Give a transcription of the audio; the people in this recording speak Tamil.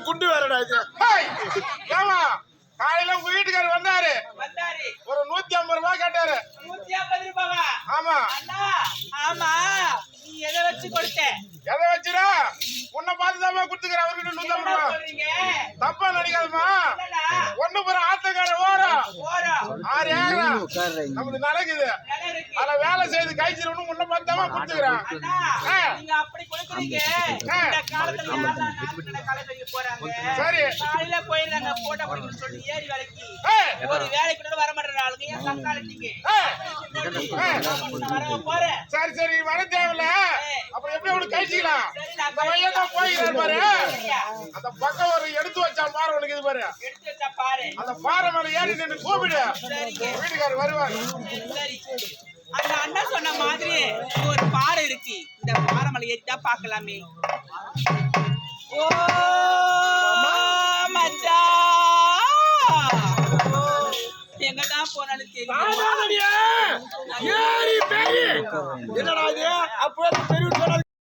குண்டு வேறடா இது ஏம்மா காலையில உங்க வீட்டுக்காரர் வந்தாரு. வந்தாரு. ஒரு நூத்தி ஐம்பது ரூபாய் கேட்டாரு. நூத்தி ஐம்பது ரூபாவா? ஆமா. அண்ணா ஆமா. நீ எதை வச்சு கொடுத்த? எதை வச்சுடா? உன்னை பார்த்து தான் குடுத்துக்கிறேன். அவர்கிட்ட நூத்தி ஐம்பது ரூபாய். சொல்றீங்க? தப்பா என்னடா? ஒண்ணு போற ஆத்தக்கார ஓரம் ஆறு ஏக்கரா. நமக்கு நடக்குது அத வேலை செய்து கைச்சிடணும் உன்னை பார்த்து தான் குடுத்துக்கிறேன் அப்படி காலையில போயிடுறாங்க போட்டோ பிடிக்கணும்னு சொல்லி ஏறி வேலைக்கு. ஒரு வேலைக்கு கூட வர மாட்டேற ஆளுங்க. ஏன் சரி சரி வர தேவையில்ல. அப்புறம் எப்படி அவனுக்கு கழிச்சிக்கலாம்? போய்கிறார் பாரு? அந்த பக்கம் ஒரு எடுத்து வச்சா பாரு உனக்கு இது பாரு. அந்த பாறை மேல ஏறி நின்று கூப்பிடு. வீட்டுக்காரர் வருவார். அந்த அண்ணா சொன்ன மாதிரி ஒரு பாறை இருக்கு. இந்த பாறை மலை ஏறிட்டா பார்க்கலாமே. ஓ மச்சான் எங்க தான் போனாலும் தெரியும் என்னடா இது? பெரிய